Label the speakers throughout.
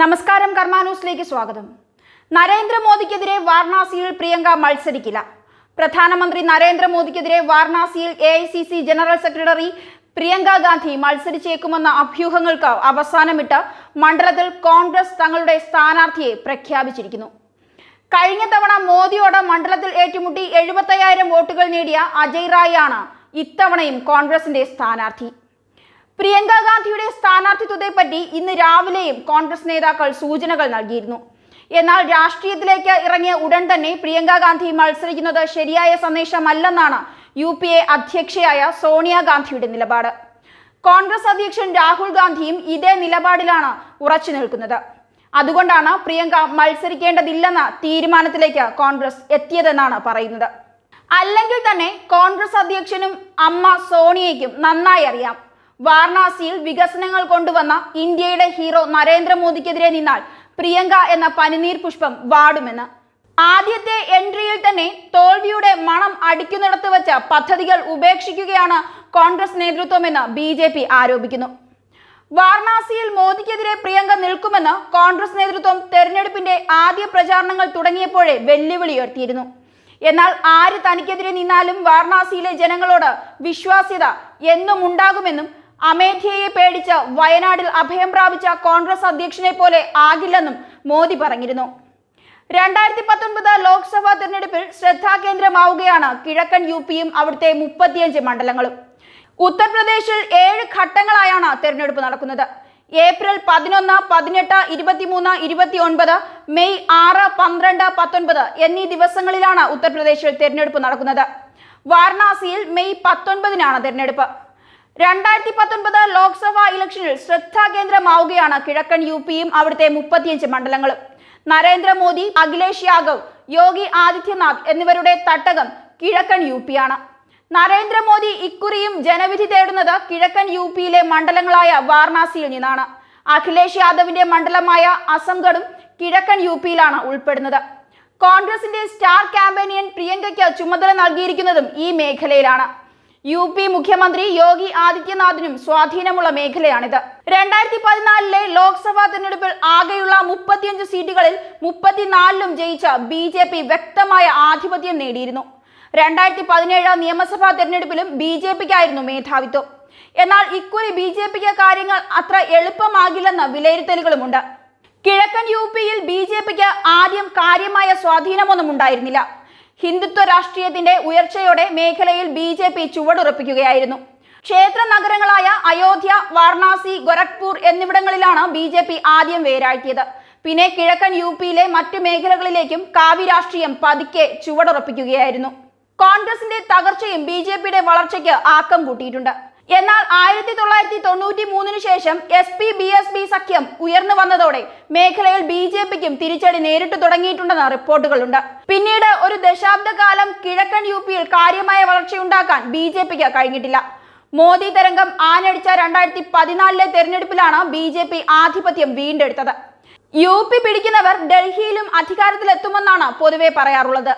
Speaker 1: നമസ്കാരം കർമാനൂസിലേക്ക് സ്വാഗതം. നരേന്ദ്രമോദിക്കെതിരെ വാരണാസിയിൽ പ്രിയങ്ക മത്സരിക്കില്ല. പ്രധാനമന്ത്രി നരേന്ദ്രമോദിക്കെതിരെ വാരണാസിയിൽ A general secretary Priyanka Gandhi മത്സരിച്ചേക്കുമെന്ന അഭ്യൂഹങ്ങൾക്ക് അവസാനമിട്ട് മണ്ഡലത്തിൽ കോൺഗ്രസ് തങ്ങളുടെ സ്ഥാനാർത്ഥിയെ പ്രഖ്യാപിച്ചിരിക്കുന്നു. കഴിഞ്ഞ തവണ മോദിയോട് മണ്ഡലത്തിൽ ഏറ്റുമുട്ടി എഴുപത്തയ്യായിരം വോട്ടുകൾ നേടിയ അജയ് റായാണ് ഇത്തവണയും കോൺഗ്രസിന്റെ സ്ഥാനാർത്ഥി. പ്രിയങ്ക ഗാന്ധിയുടെ സ്ഥാനാർത്ഥിത്വത്തെപ്പറ്റി ഇന്ന് രാവിലെയും കോൺഗ്രസ് നേതാക്കൾ സൂചനകൾ നൽകിയിരുന്നു. എന്നാൽ രാഷ്ട്രീയത്തിലേക്ക് ഇറങ്ങിയ ഉടൻ തന്നെ പ്രിയങ്ക ഗാന്ധി മത്സരിക്കുന്നത് ശരിയായ സന്ദേശമല്ലെന്നാണ് യു പി എ അധ്യക്ഷയായ സോണിയാഗാന്ധിയുടെ നിലപാട്. കോൺഗ്രസ് അധ്യക്ഷൻ രാഹുൽ ഗാന്ധിയും ഇതേ നിലപാടിലാണ് ഉറച്ചു നിൽക്കുന്നത്. അതുകൊണ്ടാണ് പ്രിയങ്ക മത്സരിക്കേണ്ടതില്ലെന്ന തീരുമാനത്തിലേക്ക് കോൺഗ്രസ് എത്തിയതെന്നാണ് പറയുന്നത്. അല്ലെങ്കിൽ തന്നെ കോൺഗ്രസ് അധ്യക്ഷനും അമ്മ സോണിയയ്ക്കും നന്നായി അറിയാം. വാരണാസിയിൽ വികസനങ്ങൾ കൊണ്ടുവന്ന ഇന്ത്യയുടെ ഹീറോ നരേന്ദ്രമോദിക്കെതിരെ നിന്നാൽ പ്രിയങ്ക എന്ന പനിനീർ പുഷ്പം വാടുമെന്ന്. ആദ്യത്തെ എൻട്രിയിൽ തന്നെ തോൽവിയുടെ മണം അടിക്കുന്നിടത്ത് വെച്ച പദ്ധതികൾ ഉപേക്ഷിക്കുകയാണ് കോൺഗ്രസ് നേതൃത്വമെന്ന് ബി ജെ പി ആരോപിക്കുന്നു. വാരണാസിയിൽ മോദിക്കെതിരെ പ്രിയങ്ക നിൽക്കുമെന്ന് കോൺഗ്രസ് നേതൃത്വം തെരഞ്ഞെടുപ്പിന്റെ ആദ്യ പ്രചാരണങ്ങൾ തുടങ്ങിയപ്പോഴേ വെല്ലുവിളി ഉയർത്തിയിരുന്നു. എന്നാൽ ആര് തനിക്കെതിരെ നിന്നാലും വാരണാസിയിലെ ജനങ്ങളോട് വിശ്വാസ്യത എന്നും ഉണ്ടാകുമെന്നും അമേഠിയയെ പേടിച്ച് വയനാടിൽ അഭയം പ്രാപിച്ച കോൺഗ്രസ് അധ്യക്ഷനെ പോലെ ആകില്ലെന്നും മോദി പറഞ്ഞിരുന്നു. രണ്ടായിരത്തി പത്തൊൻപത് ലോക്സഭാ തെരഞ്ഞെടുപ്പിൽ ശ്രദ്ധാകേന്ദ്രമാവുകയാണ് കിഴക്കൻ യു പിയും അവിടുത്തെ മുപ്പത്തിയഞ്ച് മണ്ഡലങ്ങളും. ഉത്തർപ്രദേശിൽ ഏഴ് ഘട്ടങ്ങളായാണ് തിരഞ്ഞെടുപ്പ് നടക്കുന്നത്. ഏപ്രിൽ പതിനൊന്ന് പതിനെട്ട് ഇരുപത്തിമൂന്ന് ഇരുപത്തി ഒൻപത് മെയ് ആറ് പന്ത്രണ്ട് പത്തൊൻപത് എന്നീ ദിവസങ്ങളിലാണ് ഉത്തർപ്രദേശിൽ തിരഞ്ഞെടുപ്പ് നടക്കുന്നത്. വാരണാസിയിൽ മെയ് പത്തൊൻപതിനാണ് തെരഞ്ഞെടുപ്പ്. രണ്ടായിരത്തി പത്തൊൻപത് ലോക്സഭാ ഇലക്ഷനിൽ ശ്രദ്ധാകേന്ദ്രമാവുകയാണ് കിഴക്കൻ യു പിയും അവിടുത്തെ മുപ്പത്തിയഞ്ച് മണ്ഡലങ്ങളും. നരേന്ദ്രമോദി അഖിലേഷ് യാദവ് യോഗി ആദിത്യനാഥ് എന്നിവരുടെ തട്ടകം കിഴക്കൻ യു പിയാണ്. നരേന്ദ്രമോദി ഇക്കുറിയും ജനവിധി തേടുന്നത് കിഴക്കൻ യു പിയിലെ മണ്ഡലങ്ങളായ വാരണാസിയിൽ നിന്നാണ്. അഖിലേഷ് യാദവിന്റെ മണ്ഡലമായ അസംഗഡും കിഴക്കൻ യു പിയിലാണ് ഉൾപ്പെടുന്നത്. കോൺഗ്രസിന്റെ സ്റ്റാർ ക്യാമ്പയിനിയൻ പ്രിയങ്കയ്ക്ക് ചുമതല നൽകിയിരിക്കുന്നതും ഈ മേഖലയിലാണ്. യു പി മുഖ്യമന്ത്രി യോഗി ആദിത്യനാഥിനും സ്വാധീനമുള്ള മേഖലയാണിത്. രണ്ടായിരത്തി പതിനാലിലെ ലോക്സഭാ തെരഞ്ഞെടുപ്പിൽ ആകെയുള്ള മുപ്പത്തിയഞ്ച് സീറ്റുകളിൽ മുപ്പത്തിനാലിലും ജയിച്ച ബി ജെ പി വ്യക്തമായ ആധിപത്യം നേടിയിരുന്നു. രണ്ടായിരത്തി പതിനേഴ് നിയമസഭാ തെരഞ്ഞെടുപ്പിലും ബി ജെ പിക്കായിരുന്നു മേധാവിത്വം. എന്നാൽ ഇക്കുറി ബി ജെ പിക്ക് കാര്യങ്ങൾ അത്ര എളുപ്പമാകില്ലെന്ന വിലയിരുത്തലുകളുമുണ്ട്. കിഴക്കൻ യു പിയിൽ ബി ജെ പിക്ക് ആദ്യം കാര്യമായ സ്വാധീനമൊന്നും ഉണ്ടായിരുന്നില്ല. ഹിന്ദുത്വ രാഷ്ട്രീയത്തിന്റെ ഉയർച്ചയോടെ മേഖലയിൽ ബി ജെ പി ചുവടുറപ്പിക്കുകയായിരുന്നു. ക്ഷേത്ര നഗരങ്ങളായ അയോധ്യ വാരണാസി ഗൊരഖ്പൂർ എന്നിവിടങ്ങളിലാണ് ബി ജെ പി ആദ്യം വേരാഴ്ത്തിയത്. പിന്നെ കിഴക്കൻ യു പിയിലെ മറ്റു മേഖലകളിലേക്കും കാവി രാഷ്ട്രീയം പതുക്കെ ചുവടുറപ്പിക്കുകയായിരുന്നു. കോൺഗ്രസിന്റെ തകർച്ചയും ബി ജെ പിയുടെ വളർച്ചയ്ക്ക് ആക്കം കൂട്ടിയിട്ടുണ്ട്. എന്നാൽ ആയിരത്തി തൊള്ളായിരത്തി തൊണ്ണൂറ്റി മൂന്നിന് ശേഷം S P B S B സഖ്യം ഉയർന്നു വന്നതോടെ മേഖലയിൽ ബി ജെ പിക്കും തിരിച്ചടി നേരിട്ട് തുടങ്ങിയിട്ടുണ്ടെന്ന റിപ്പോർട്ടുകളുണ്ട്. പിന്നീട് ഒരു ദശാബ്ദകാലം കിഴക്കൻ യു പിയിൽ കാര്യമായ വളർച്ചയുണ്ടാക്കാൻ ബി ജെ പിക്ക് കഴിഞ്ഞിട്ടില്ല. മോദി തരംഗം ആഞ്ഞടിച്ച രണ്ടായിരത്തി പതിനാലിലെ തെരഞ്ഞെടുപ്പിലാണ് ബി ജെ പി ആധിപത്യം വീണ്ടെടുത്തത്. യു പി പിടിക്കുന്നവർ ഡൽഹിയിലും അധികാരത്തിലെത്തുമെന്നാണ് പൊതുവെ പറയാറുള്ളത്.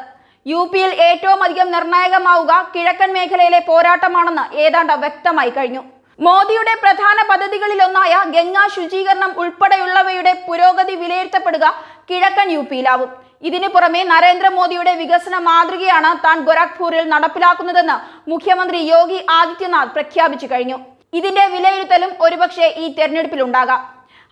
Speaker 1: യു പിയിൽ ഏറ്റവും അധികം നിർണായകമാവുക കിഴക്കൻ മേഖലയിലെ പോരാട്ടമാണെന്ന് ഏതാണ്ട് വ്യക്തമായി കഴിഞ്ഞു. മോദിയുടെ പ്രധാന പദ്ധതികളിലൊന്നായ ഗംഗാ ശുചീകരണം ഉൾപ്പെടെയുള്ളവയുടെ പുരോഗതി വിലയിരുത്തപ്പെടുക കിഴക്കൻ യു പിയിലാവും. ഇതിനു പുറമെ നരേന്ദ്രമോദിയുടെ വികസന മാതൃകയാണ് താൻ ഗോരഖ്പൂരിൽ നടപ്പിലാക്കുന്നതെന്ന് മുഖ്യമന്ത്രി യോഗി ആദിത്യനാഥ് പ്രഖ്യാപിച്ചു കഴിഞ്ഞു. ഇതിന്റെ വിലയിരുത്തലും ഒരുപക്ഷെ ഈ തെരഞ്ഞെടുപ്പിൽ ഉണ്ടാകാം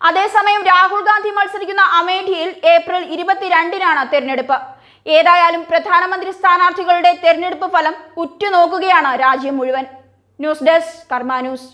Speaker 1: അതേസമയം രാഹുൽ ഗാന്ധി മത്സരിക്കുന്ന അമേഠിയിൽ ഏപ്രിൽ ഇരുപത്തിരണ്ടിനാണ് തെരഞ്ഞെടുപ്പ്. ഏതായാലും പ്രധാനമന്ത്രി സ്ഥാനാർത്ഥികളുടെ തെരഞ്ഞെടുപ്പ് ഫലം ഉറ്റുനോക്കുകയാണ് രാജ്യം മുഴുവൻ. News desk Karma news.